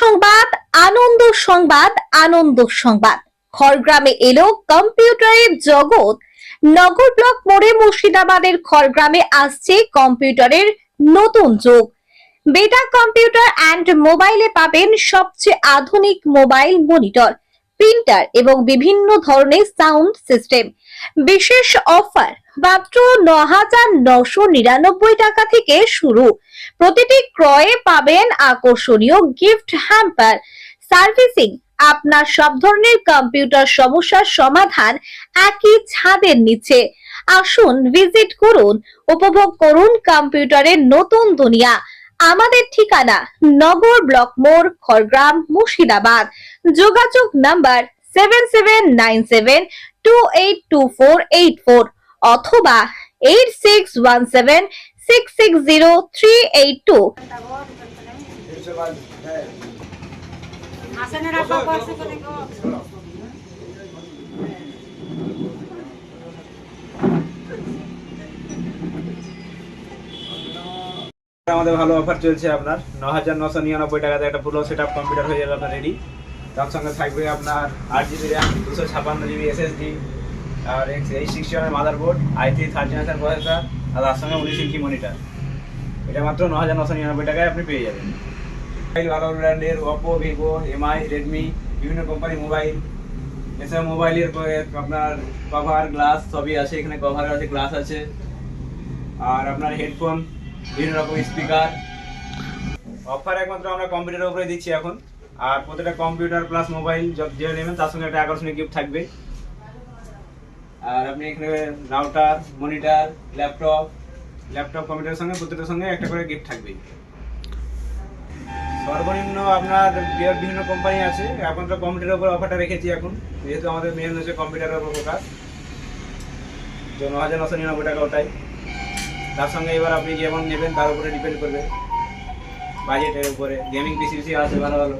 সংবাদ, আনন্দ সংবাদ আনন্দ সংবাদ। খড়গ্রামে এলো কম্পিউটারের জগৎ। নগর ব্লক মোড়ে মুর্শিদাবাদের খড়গ্রামে আসছে কম্পিউটারের নতুন যুগ। বেটা কম্পিউটার অ্যান্ড মোবাইলে পাবেন সবচেয়ে আধুনিক মোবাইল মনিটর। প্রিন্টার এবং বিভিন্ন ধরনের সাউন্ড সিস্টেম বিশেষ অফার মাত্র ন হাজার নশো নিরানব্বই টাকা থেকে শুরু। প্রতিটি ক্রয়ে পাবেন আকর্ষণীয় গিফট হ্যাম্পার সার্ভিসিং আপনার সব ধরনের কম্পিউটার সমস্যার সমাধান একই ছাদের নিচে। আসুন ভিজিট করুন, উপভোগ করুন কম্পিউটারের নতুন দুনিয়া। আমাদের ঠিকানা নগর ব্লক মোড়, খড়গ্রাম, মুর্শিদাবাদ। যোগাযোগ number seven seven nine seven two eight two four eight four অথবা eight six one seven six six zero three eight two. আমাদের ভালো অফার চলছে আপনার। ন হাজার নশো নিরানব্বই টাকাতে একটা পুরো সেট আপ কম্পিউটার হয়ে যাবে আপনার রেডি তার সঙ্গে থাকবে আপনার আট জিবি র্যাম দুশো ছাপান্ন জিবি এসএসডি আর এই সিক্সটি ওয়ানের motherboard i three third generation processor আর তার সঙ্গে উনিশ ইঞ্চি মনিটার এটা মাত্র ন হাজার নশো নিরানব্বই টাকায় আপনি পেয়ে যাবেন। মোবাইল ভালো ব্র্যান্ডের ওপো ভিভো এমআই রেডমি বিভিন্ন কোম্পানি মোবাইল এছাড়া মোবাইলের আপনার কভার গ্লাস সবই আছে, এখানে কভার আছে গ্লাস আছে। আর আপনার হেডফোন বিভিন্ন রকম স্পিকার অফার একমাত্র আমরা কম্পিউটারের উপরে দিচ্ছি এখন। আর প্রতিটা কম্পিউটার প্লাস মোবাইল যে নেবেন, তার সঙ্গে একটা আকর্ষণীয় গিফট থাকবে। আর আপনি এখানে রাউটার মনিটার ল্যাপটপ ল্যাপটপ কম্পিউটারের সঙ্গে, প্রতিটার সঙ্গে একটা করে গিফট থাকবে সর্বনিম্ন আপনার বিভিন্ন কোম্পানি আছে। এখন তো কম্পিউটারের উপর অফারটা রেখেছি এখন। যেহেতু আমাদের মেন হচ্ছে কম্পিউটারের উপর ফোকাস তো ন হাজার নশো নিরানব্বই টাকা ওটাই। তার সঙ্গে এবার আপনি যেমন নেবেন, তার উপরে ডিপেন্ড করবে। বাজেটের উপরে গেমিং পিসি পিসি আছে ভালো ভালো।